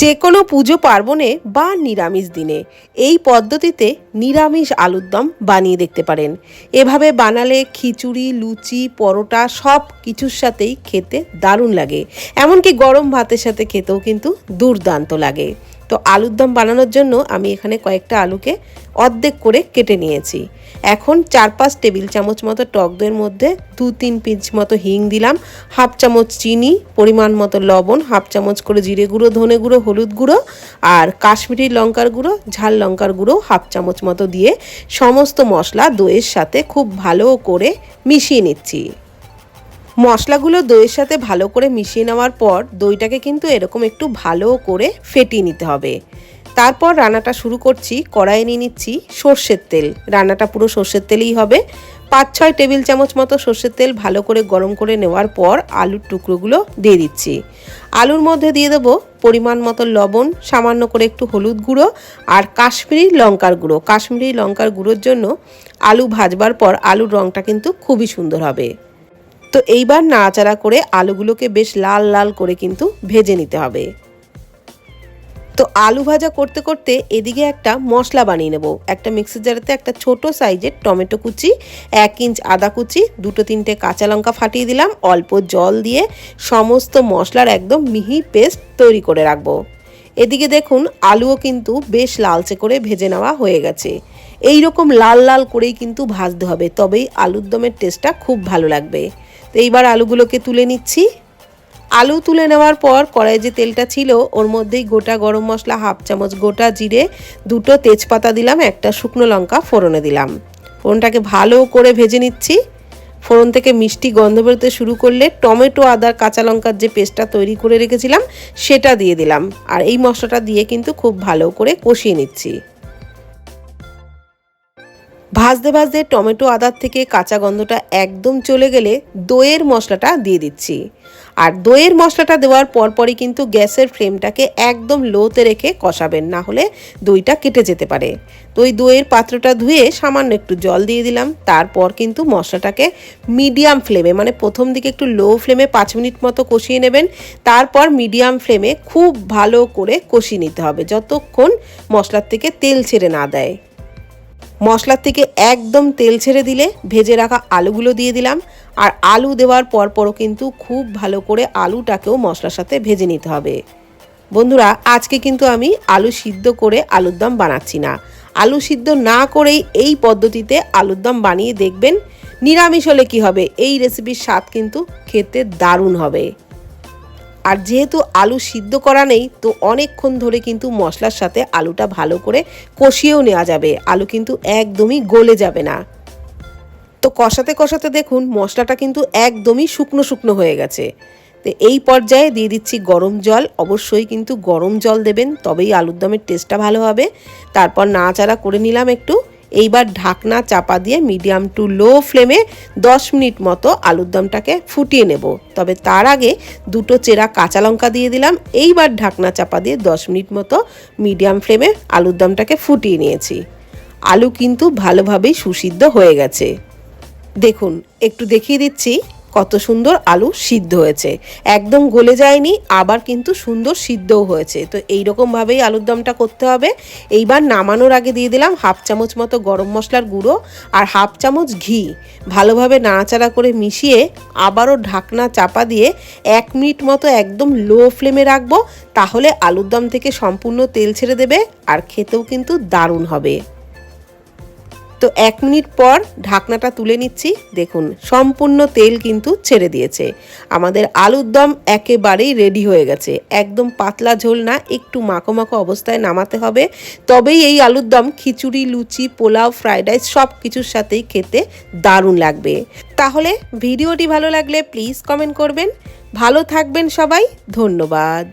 যে কোনো পুজো পার্বণে বা নিরামিষ দিনে এই পদ্ধতিতে নিরামিষ আলুর দম বানিয়ে দেখতে পারেন। এভাবে বানালে খিচুড়ি, লুচি, পরোটা সব কিছুর সাথেই খেতে দারুণ লাগে। এমনকি গরম ভাতের সাথে খেতেও কিন্তু দুর্দান্ত লাগে। তো আলুর দম বানানোর জন্য আমি এখানে কয়েকটা আলুকে অর্ধেক করে কেটে নিয়েছি। এখন চার পাঁচ টেবিল চামচ মতো টক দইয়ের মধ্যে দু তিন পিঞ্চ মতো হিং দিলাম, হাফ চামচ চিনি, পরিমাণ মতো লবণ, হাফ চামচ করে জিরে গুঁড়ো, ধনে গুঁড়ো, হলুদ গুঁড়ো আর কাশ্মীরি লঙ্কার গুঁড়ো, ঝাল লঙ্কার গুঁড়ো হাফ চামচ মতো দিয়ে সমস্ত মশলা দইয়ের সাথে খুব ভালো করে মিশিয়ে নিচ্ছি। মশলাগুলো দইয়ের সাথে ভালো করে মিশিয়ে নেওয়ার পর দইটাকে কিন্তু এরকম একটু ভালো করে ফেটিয়ে নিতে হবে। তারপর রান্নাটা শুরু করছি, কড়াইয়ে নিয়ে নিচ্ছি সর্ষের তেল। রান্নাটা পুরো সর্ষের তেলেই হবে। পাঁচ ছয় টেবিল চামচ মতো সর্ষের তেল ভালো করে গরম করে নেওয়ার পর আলুর টুকরোগুলো দিয়ে দিচ্ছি। আলুর মধ্যে দিয়ে দেবো পরিমাণ মতো লবণ, সামান্য করে একটু হলুদ গুঁড়ো আর কাশ্মীরি লঙ্কার গুঁড়ো। কাশ্মীরি লঙ্কার গুঁড়োর জন্য আলু ভাজবার পর আলুর রঙটা কিন্তু খুবই সুন্দর হবে। তো এইবার নাড়াচাড়া করে আলুগুলোকে বেশ লাল লাল করে কিন্তু ভেজে নিতে হবে। তো আলু ভাজা করতে করতে এদিকে একটা মশলা বানিয়ে নেব। একটা মিক্সির জারেতে একটা ছোট সাইজের টমেটো কুচি, এক ইঞ্চ আদা কুচি, দুটো তিনটে কাঁচা লঙ্কা ফাটিয়ে দিলাম, অল্প জল দিয়ে সমস্ত মশলার একদম মিহি পেস্ট তৈরি করে রাখব। এদিকে দেখুন আলুও কিন্তু বেশ লালচে করে ভেজে নেওয়া হয়ে গেছে। এই রকম লাল লাল করেই কিন্তু ভাজতে হবে, তবেই আলুর দমের টেস্টটা খুব ভালো লাগবে। তো এইবার আলুগুলোকে তুলে নিচ্ছি। আলু তুলে নেওয়ার পর কড়াইয়ে যে তেলটা ছিল, ওর মধ্যেই গোটা গরম মশলা হাফ চামচ গোটা জিরে, দুটো তেজপাতা দিলাম, একটা শুকনো লঙ্কা ফোড়নে দিলাম। ফোড়নটাকে ভালো করে ভেজে নিচ্ছি। ফোড়ন থেকে মিষ্টি গন্ধ বেরোতে শুরু করলে টমেটো আদার কাঁচা লঙ্কার যে পেস্টটা তৈরি করে রেখেছিলাম, সেটা দিয়ে দিলাম। আর এই মশলাটা দিয়ে কিন্তু খুব ভালো করে কষিয়ে নিচ্ছি। ভাজতে ভাজতে টমেটো আদার থেকে কাঁচা গন্ধটা একদম চলে গেলে দইয়ের মশলাটা দিয়ে দিচ্ছি। আর দইয়ের মশলাটা দেওয়ার পরপরই কিন্তু গ্যাসের ফ্লেমটাকে একদম লোতে রেখে কষাবেন, না হলে দইটা কেটে যেতে পারে। তো ওই দইয়ের পাত্রটা ধুয়ে সামান্য একটু জল দিয়ে দিলাম। তারপর কিন্তু মশলাটাকে মিডিয়াম ফ্লেমে মানে প্রথম দিকে একটু লো ফ্লেমে পাঁচ মিনিট মতো কষিয়ে নেবেন। তারপর মিডিয়াম ফ্লেমে খুব ভালো করে কষিয়ে নিতে হবে, যতক্ষণ মশলার থেকে তেল ছেড়ে না দেয়। মশলার থেকে একদম তেল ছেড়ে দিলে ভেজে রাখা আলুগুলো দিয়ে দিলাম। আর আলু দেওয়ার পরপরও কিন্তু খুব ভালো করে আলুটাকেও মশলার সাথে ভেজে নিতে হবে। বন্ধুরা, আজকে কিন্তু আমি আলু সিদ্ধ করে আলুর দম বানাচ্ছি না। আলু সিদ্ধ না করেই এই পদ্ধতিতে আলুর দম বানিয়ে দেখবেন নিরামিষ হলে কী হবে। এই রেসিপির স্বাদ কিন্তু খেতে দারুণ হবে। আর যেহেতু আলু সিদ্ধ করা নেই, তো অনেকক্ষণ ধরে কিন্তু মশলার সাথে আলুটা ভালো করে কষিয়েও নেওয়া যাবে। আলু কিন্তু একদমই গলে যাবে না। তো কষাতে কষাতে দেখুন, মশলাটা কিন্তু একদমই শুকনো শুকনো হয়ে গেছে। তো এই পর্যায়ে দিয়ে দিচ্ছি গরম জল। অবশ্যই কিন্তু গরম জল দেবেন, তবেই আলুর দমের টেস্টটা ভালো হবে। তারপর নাড়াচাড়া করে নিলাম একটু। এইবার ঢাকনা চাপা দিয়ে মিডিয়াম টু লো ফ্লেমে দশ মিনিট মতো আলুর দমটাকে ফুটিয়ে নেব। তবে তার আগে দুটো চেরা কাঁচা লঙ্কা দিয়ে দিলাম। এইবার ঢাকনা চাপা দিয়ে দশ মিনিট মতো মিডিয়াম ফ্লেমে আলুর দমটাকে ফুটিয়ে নিয়েছি। আলু কিন্তু ভালোভাবেই সুসিদ্ধ হয়ে গেছে। দেখুন, একটু দেখিয়ে দিচ্ছি। কত সুন্দর আলু সিদ্ধ হয়েছে। একদম গলে যায়নি, আবার কিন্তু সুন্দর সিদ্ধও হয়েছে। তো এই রকমভাবেই আলুর দমটা করতে হবে। এইবার নামানোর আগে দিয়ে দিলাম হাফ চামচ মতো গরম মশলার গুঁড়ো আর হাফ চামচ ঘি। ভালোভাবে নাড়াচাড়া করে মিশিয়ে আবারও ঢাকনা চাপা দিয়ে এক মিনিট মতো একদম লো ফ্লেমে রাখব, তাহলে আলুর দম থেকে সম্পূর্ণ তেল ছেড়ে দেবে আর খেতেও কিন্তু দারুণ হবে। তো এক মিনিট পর ঢাকনাটা তুলে নিচ্ছি। দেখুন, সম্পূর্ণ তেল কিন্তু ছেড়ে দিয়েছে। আমাদের আলুর দম একেবারেই রেডি হয়ে গেছে। একদম পাতলা ঝোল না, একটু মাখো মাখো অবস্থায় নামাতে হবে। তবেই এই আলুর দম, খিচুড়ি, লুচি, পোলাও ফ্রাইড রাইস সব কিছুর সাথেই খেতে দারুণ লাগবে। তাহলে ভিডিওটি ভালো লাগলে প্লিজ কমেন্ট করবেন। ভালো থাকবেন সবাই, ধন্যবাদ।